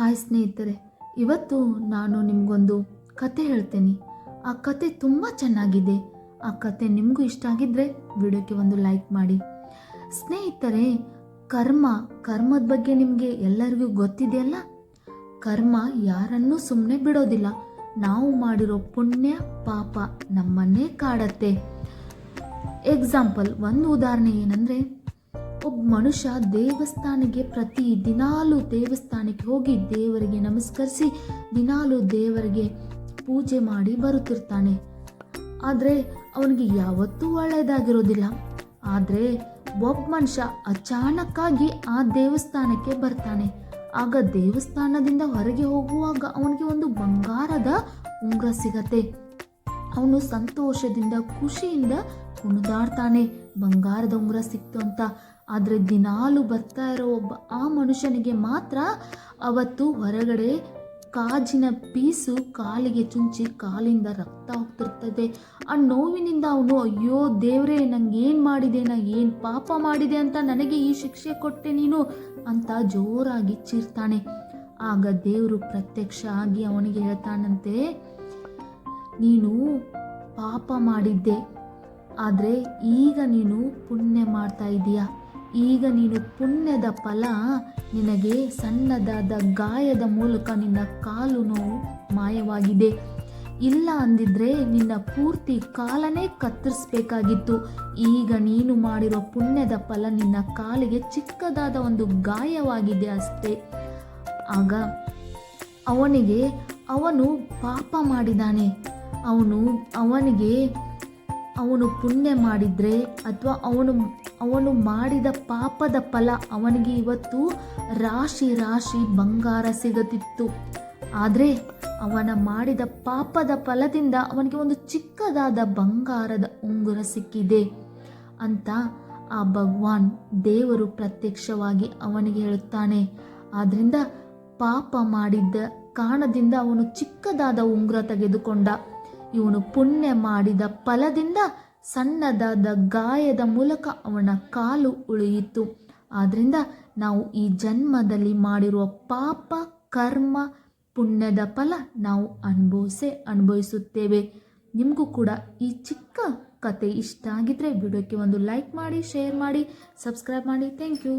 Hi ಸ್ನೇಹಿತರೆ, ಇವತ್ತು ನಾನು ನಿಮಗೊಂದು ಕತೆ ಹೇಳ್ತೇನೆ. ಆ ಕತೆ ತುಂಬ ಚೆನ್ನಾಗಿದೆ. ಆ ಕತೆ ನಿಮಗೂ ಇಷ್ಟ ಆಗಿದ್ದರೆ ವಿಡಿಯೋಕ್ಕೆ ಒಂದು ಲೈಕ್ ಮಾಡಿ. ಸ್ನೇಹಿತರೆ, ಕರ್ಮ, ಕರ್ಮದ ಬಗ್ಗೆ ನಿಮಗೆ ಎಲ್ಲರಿಗೂ ಗೊತ್ತಿದೆಯಲ್ಲ? ಕರ್ಮ ಯಾರನ್ನೂ ಸುಮ್ಮನೆ ಬಿಡೋದಿಲ್ಲ. ನಾವು ಮಾಡಿರೋ ಪುಣ್ಯ, ಪಾಪ ನಮ್ಮನ್ನೇ ಕಾಡತ್ತೆ. ಎಕ್ಸಾಂಪಲ್ ಒಂದು ಉದಾಹರಣೆ ಏನಂದರೆ ಒಬ್ಬ ಮನುಷ್ಯ ದೇವಸ್ಥಾನಕ್ಕೆ ಪ್ರತಿ ದಿನಾಲೂ ದೇವಸ್ಥಾನಕ್ಕೆ ಹೋಗಿ ದೇವರಿಗೆ ನಮಸ್ಕರಿಸಿ ದಿನಾಲೂ ದೇವರಿಗೆ ಪೂಜೆ ಮಾಡಿ ಬರುತ್ತಿರ್ತಾನೆ. ಆದರೆ ಅವನಿಗೆ ಯಾವತ್ತೂ ಒಳ್ಳೆಯದಾಗಿರೋದಿಲ್ಲ. ಆದರೆ ಒಬ್ಬ ಮನುಷ್ಯ ಅಚಾನಕ್ಕಾಗಿ ಆ ದೇವಸ್ಥಾನಕ್ಕೆ ಬರ್ತಾನೆ. ಆಗ ದೇವಸ್ಥಾನದಿಂದ ಹೊರಗೆ ಹೋಗುವಾಗ ಅವನಿಗೆ ಒಂದು ಬಂಗಾರದ ಉಂಗುರ ಸಿಗತ್ತೆ. ಅವನು ಸಂತೋಷದಿಂದ, ಖುಷಿಯಿಂದ ಕುಣಿದಾಡ್ತಾನೆ. ಬಂಗಾರದ ಉಂಗುರ ಸಿಕ್ತು ಅಂತ ಆದರೆ ದಿನಾಲು ಬರ್ತಾ ಇರೋ ಒಬ್ಬ ಆ ಮನುಷ್ಯನಿಗೆ ಮಾತ್ರ ಅವತ್ತು ಹೊರಗಡೆ ಕಾಜಿನ ಪೀಸು ಕಾಲಿಗೆ ಚುಂಚಿ ಕಾಲಿಂದ ರಕ್ತ ಹೋಗ್ತಿರ್ತದೆ. ಆ ನೋವಿನಿಂದ ಅವನು, ಅಯ್ಯೋ ದೇವರೇ, ನಂಗೆ ಏನು ಮಾಡಿದೆ, ನಾ ಏನು ಪಾಪ ಮಾಡಿದೆ ಅಂತ ನನಗೆ ಈ ಶಿಕ್ಷೆ ಕೊಟ್ಟೆ ನೀನು? ಅಂತ ಜೋರಾಗಿ ಚೀರ್ತಾನೆ. ಆಗ ದೇವರು ಪ್ರತ್ಯಕ್ಷ ಆಗಿ ಅವನಿಗೆ ಹೇಳ್ತಾನಂತೆ, ನೀನು ಪಾಪ ಮಾಡಿದ್ದೆ, ಆದರೆ ಈಗ ನೀನು ಪುಣ್ಯ ಮಾಡ್ತಾ ಇದೀಯ? ಈಗ ನೀನು ಪುಣ್ಯದ ಫಲ, ನಿನಗೆ ಸಣ್ಣದಾದ ಗಾಯದ ಮೂಲಕ ನಿನ್ನ ಕಾಲು ನೋವು ಮಾಯವಾಗಿದೆ. ಇಲ್ಲ ಅಂದಿದ್ರೆ ನಿನ್ನ ಪೂರ್ತಿ ಕಾಲನೇ ಕತ್ತರಿಸ್ಬೇಕಾಗಿತ್ತು. ಈಗ ನೀನು ಮಾಡಿರೋ ಪುಣ್ಯದ ಫಲ ನಿನ್ನ ಕಾಲಿಗೆ ಚಿಕ್ಕದಾದ ಒಂದು ಗಾಯವಾಗಿದೆ ಅಷ್ಟೇ. ಆಗ ಅವನಿಗೆ ಅವನು ಪಾಪ ಮಾಡಿದಾನೆ. ಅವನು ಅವನಿಗೆ ಅವನು ಪುಣ್ಯ ಮಾಡಿದರೆ ಅಥವಾ ಅವನು ಅವನು ಮಾಡಿದ ಪಾಪದ ಫಲ ಅವನಿಗೆ ಇವತ್ತು ರಾಶಿ ರಾಶಿ ಬಂಗಾರ ಸಿಗುತ್ತಿತ್ತು. ಆದರೆ ಅವನ ಮಾಡಿದ ಪಾಪದ ಫಲದಿಂದ ಅವನಿಗೆ ಒಂದು ಚಿಕ್ಕದಾದ ಬಂಗಾರದ ಉಂಗುರ ಸಿಕ್ಕಿದೆ ಅಂತ ಆ ಭಗವಾನ್ ದೇವರು ಪ್ರತ್ಯಕ್ಷವಾಗಿ ಅವನಿಗೆ ಹೇಳುತ್ತಾನೆ. ಆದ್ದರಿಂದ ಪಾಪ ಮಾಡಿದ್ದ ಕಾರಣದಿಂದ ಅವನು ಚಿಕ್ಕದಾದ ಉಂಗುರ ತೆಗೆದುಕೊಂಡ. ಇವನು ಪುಣ್ಯ ಮಾಡಿದ ಫಲದಿಂದ ಸಣ್ಣದಾದ ಗಾಯದ ಮೂಲಕ ಅವನ ಕಾಲು ಉಳಿಯಿತು. ಆದ್ದರಿಂದ ನಾವು ಈ ಜನ್ಮದಲ್ಲಿ ಮಾಡಿರುವ ಪಾಪ, ಕರ್ಮ, ಪುಣ್ಯದ ಫಲ ನಾವು ಅನುಭವಿಸೆ ಅನುಭವಿಸುತ್ತೇವೆ. ನಿಮಗೂ ಕೂಡ ಈ ಚಿಕ್ಕ ಕತೆ ಇಷ್ಟ ಆಗಿದ್ರೆ ವಿಡಿಯೋಕ್ಕೆ ಒಂದು ಲೈಕ್ ಮಾಡಿ, ಶೇರ್ ಮಾಡಿ, ಸಬ್ಸ್ಕ್ರೈಬ್ ಮಾಡಿ. Thank you.